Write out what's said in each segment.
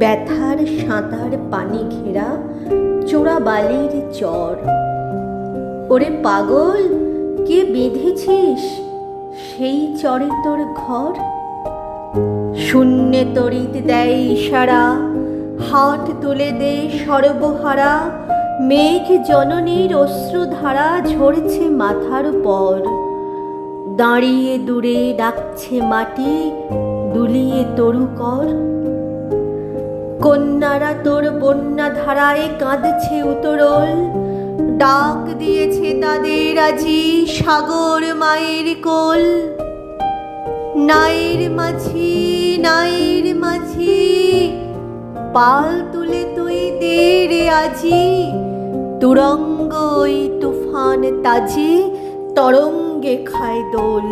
ব্যথার সাঁতার পানি ঘেরা চোরা বালির চর। ওরে পাগল, কে বেঁধেছিস? সেই চরে তোর ঘর। শূন্যে তরিত দেয় ইশারা হাট তুলে দে সর্বহারা। মেঘ জননীর অশ্রুধারা ঝরছে মাথার পর দাঁড়িয়ে দূরে ডাকছে মাটি, দুলিয়ে তরু কর কন্যারা তোর বন্যা ধারায় কাঁদছে উতরল। ডাক দিয়েছে তাদের আজি সাগর মায়ের কোল। নাইর মাঝি নাইর মাঝি, পাল তুলে তুই দে রে আজি। তুরঙ্গ ওই তুফান তাজি তরঙ্গে খায় দোল।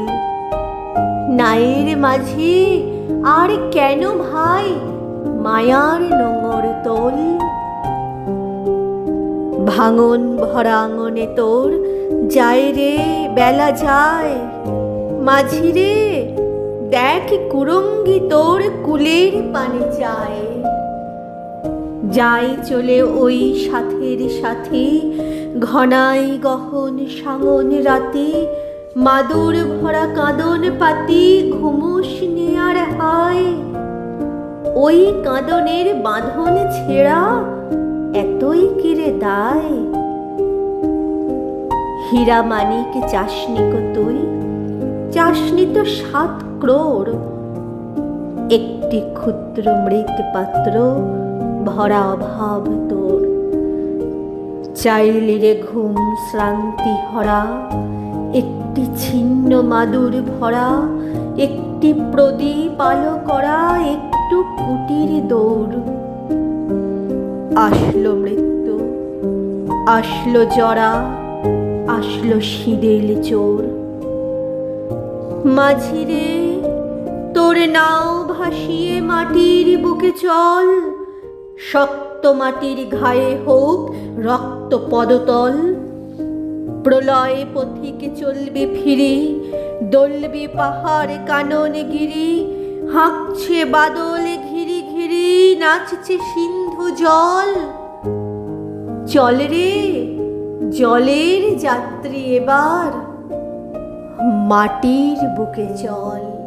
নাইর মাঝি, আর কেন ভাই? মায়ার নোঙর তোল। ভাঙন ভরা আঙনে তোর, যায় রে, বেলা যায়। মাঝি রে দেখ কুরঙ্গি তোর কুলের পানে যায়। যাই চলে ওই সাথের সাথে, ঘনাই গহন সাঙন রাতে, মাদুর ভরা কাঁদন পাতি ঘুমুস হায় ওই কাঁদনের বাঁধন ছেঁড়া এতই কিরে দায়। হীরা মানিক চাসনি কো তুই? চাসনি তো সাত ক্রোড়। একটি ক্ষুদ্র মৃত পাত্র ভরা অভাব তোর। চাইলি রে ঘুম শ্রান্তি হরা, একটি ছিন্ন মাদুর ভরা, একটি প্রদীপ আলো করা একটু আসলো জরা, আসলো সিদেল চোর। মাঝিরে, তোর নাও ভাসিয়ে মাটির বুকে চল। শক্ত মাটির ঘায়ে হোক রক্ত পদতল। প্রলয় পথিকে চলবে ফিরে, দলবি পাহাড় কানন গিরি। হাঁকছে বাদল ঘিরি ঘিরি, নাচছে সিন্ধু জল। চল রে জলের যাত্রী এবার মাটির বুকে চল।